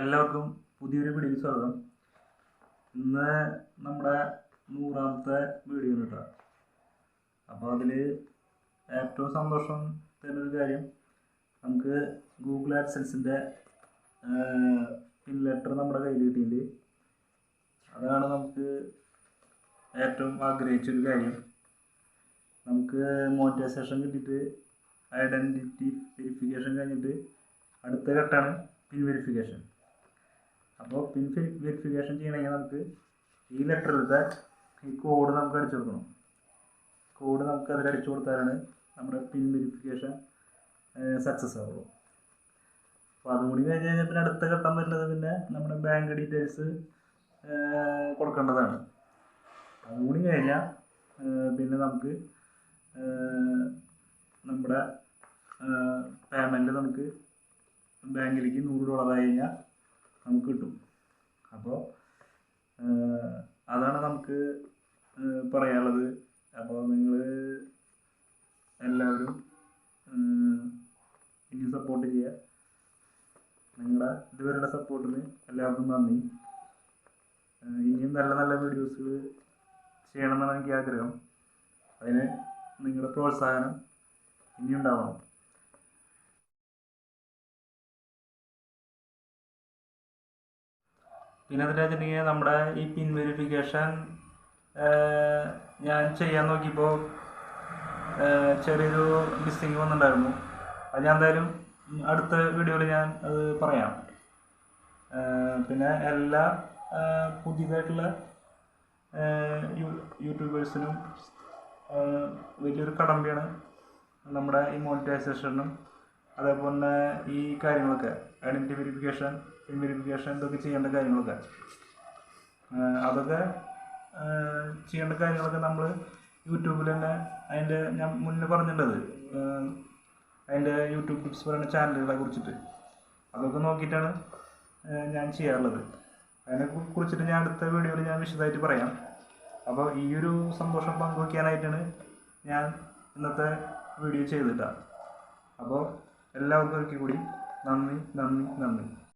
എല്ലാവർക്കും പുതിയൊരു വീഡിയോയ്ക്ക് സ്വാഗതം. ഇന്ന് നമ്മുടെ നൂറാമത്തെ വീഡിയോ കേട്ടോ. അപ്പോൾ അതിൽ ഏറ്റവും സന്തോഷം തരുന്നൊരു കാര്യം നമുക്ക് ഗൂഗിൾ ആഡ്സൻസിന്റെ പിൻ ലെറ്റർ നമ്മുടെ കയ്യിൽ കിട്ടിയിട്ടുണ്ട്. അതാണ് നമുക്ക് ഏറ്റവും ആഗ്രഹിച്ചൊരു കാര്യം. നമുക്ക് മോണിറ്റൈസേഷൻ കിട്ടിയിട്ട് ഐഡന്റിറ്റി വെരിഫിക്കേഷൻ കഴിഞ്ഞിട്ട് അടുത്ത ഘട്ടമാണ് പിൻ വെരിഫിക്കേഷൻ അപ്പോൾ പിൻ വെരിഫിക്കേഷൻ ചെയ്യണമെങ്കിൽ നമുക്ക് ഈ ലെറ്ററിലത്തെ ഈ കോഡ് നമുക്ക് അടിച്ചു കൊടുക്കണം. കോഡ് നമുക്ക് അതിൽ അടിച്ചു കൊടുത്താലാണ് നമ്മുടെ പിൻ വെരിഫിക്കേഷൻ സക്സസ് ആവുള്ളൂ. അപ്പോൾ അതും കൂടി കഴിഞ്ഞ് കഴിഞ്ഞാൽ പിന്നെ അടുത്ത ഘട്ടം വരുന്നത് പിന്നെ നമ്മുടെ ബാങ്ക് ഡീറ്റെയിൽസ് കൊടുക്കേണ്ടതാണ്. അതും കൂടി കഴിഞ്ഞാൽ പിന്നെ നമുക്ക് നമ്മുടെ പേയ്മെന്റ് നമുക്ക് ബാങ്കിലേക്ക് നൂറ് ഡോളറായി കഴിഞ്ഞാൽ നമുക്ക് കിട്ടും. അപ്പോൾ അതാണ് നമുക്ക് പറയാനുള്ളത്. അപ്പോൾ നിങ്ങൾ എല്ലാവരും ഇനി സപ്പോർട്ട് ചെയ്യുക നിങ്ങളുടെ ഇതുവരെയുള്ള സപ്പോർട്ടിന് എല്ലാവർക്കും നന്ദി. ഇനിയും നല്ല നല്ല വീഡിയോസ് ചെയ്യണമെന്നാണ് എനിക്ക് ആഗ്രഹം അതിന് നിങ്ങളുടെ പ്രോത്സാഹനം ഇനിയും പിന്നെ അതിന്റെ വെച്ചിട്ടുണ്ടെങ്കിൽ നമ്മുടെ ഈ പിൻ വെരിഫിക്കേഷൻ ഞാൻ ചെയ്യാൻ നോക്കിയപ്പോൾ ചെറിയൊരു മിസ്സിങ് വന്നിട്ടുണ്ടായിരുന്നു. അത് ഞാൻ എന്തായാലും അടുത്ത വീഡിയോയിൽ ഞാൻ അത് പറയാം. പിന്നെ എല്ലാ പുതിയതായിട്ടുള്ള യൂട്യൂബേഴ്സിനും വലിയൊരു കടമ്പയാണ് നമ്മുടെ ഈ മോണിറ്റൈസേഷനും അതേപോലെ തന്നെ ഈ കാര്യങ്ങളൊക്കെ ഐഡന്റി വെരിഫിക്കേഷൻ പിൻ വെരിഫിക്കേഷൻ ഇതൊക്കെ ചെയ്യേണ്ട കാര്യങ്ങളൊക്കെ. അതൊക്കെ ചെയ്യേണ്ട കാര്യങ്ങളൊക്കെ നമ്മൾ യൂട്യൂബിൽ തന്നെ അതിന്റെ ഞാൻ മുന്നേ പറഞ്ഞിട്ടുള്ളത് അതിന്റെ യൂട്യൂബ് ടിപ്സ് പറയുന്ന ചാനലുകളെ കുറിച്ചിട്ട്. അതൊക്കെ നോക്കിയിട്ടാണ് ഞാൻ ചെയ്യാറുള്ളത്. അതിനെ കുറിച്ചിട്ട് ഞാൻ അടുത്ത വീഡിയോയിൽ ഞാൻ വിശദമായിട്ട് പറയാം. അപ്പോൾ ഈ ഒരു സന്തോഷം പങ്കുവയ്ക്കാനായിട്ടാണ് ഞാൻ ഇന്നത്തെ വീഡിയോ ചെയ്തിട്ടാണ് അപ്പോൾ എല്ലാവർക്കും ഒരിക്കൽ കൂടി നന്ദി നന്ദി നന്ദി.